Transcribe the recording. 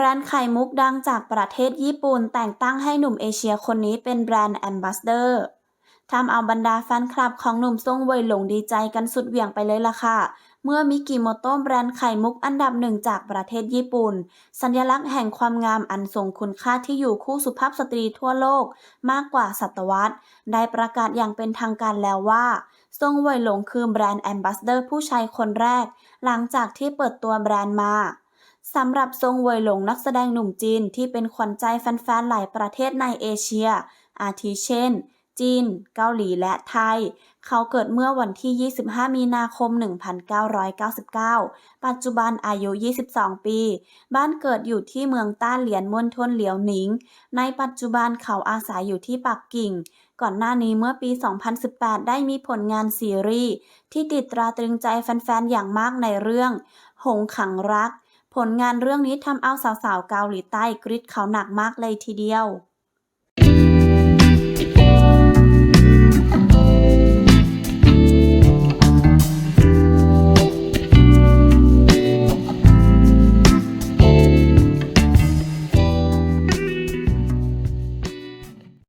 แบรนด์ไข่มุกดังจากประเทศญี่ปุ่น แต่งตั้งให้หนุ่มเอเชียคนนี้เป็นแบรนด์แอมบาสเดอร์ทำเอาบรรดาแฟนคลับของหนุ่มทรงเวยหลงดีใจกันสุดเหวี่ยงไปเลยล่ะค่ะ เมื่อมิกิโมโต้แบรนด์ไข่มุกอันดับหนึ่งจากประเทศญี่ปุ่น สัญลักษณ์แห่งความงามอันทรงคุณค่าที่อยู่คู่สุภาพสตรีทั่วโลกมากกว่าศตวรรษ ได้ประกาศอย่างเป็นทางการแล้วว่าทรงเวยหลงคือแบรนด์แอมบาสเดอร์ผู้ชายคนแรก หลังจากที่เปิดตัวแบรนด์มา สำหรับทรงเวยหลงนักแสดงหนุ่มจีนที่เป็นขวัญใจแฟนๆ หลายประเทศในเอเชีย อาทิเช่น จีน เกาหลีและไทย เขาเกิดเมื่อวันที่ 25 มีนาคม 1999 ปัจจุบันอายุ 22 ปี บ้านเกิดอยู่ที่เมืองต้านเหลียนมณฑลเหลียวหนิง ในปัจจุบันเขาอาศัยอยู่ที่ปักกิ่งก่อนหน้านี้เมื่อปี 2018 ได้มีผลงานซีรีส์ที่ติดตราตรึงใจแฟนๆ อย่างมากในเรื่อง หงขังรัก ผลงานเรื่องนี้ทำเอาสาวๆเกาหลีใต้กรี๊ดเขาหนักมากเลยทีเดียว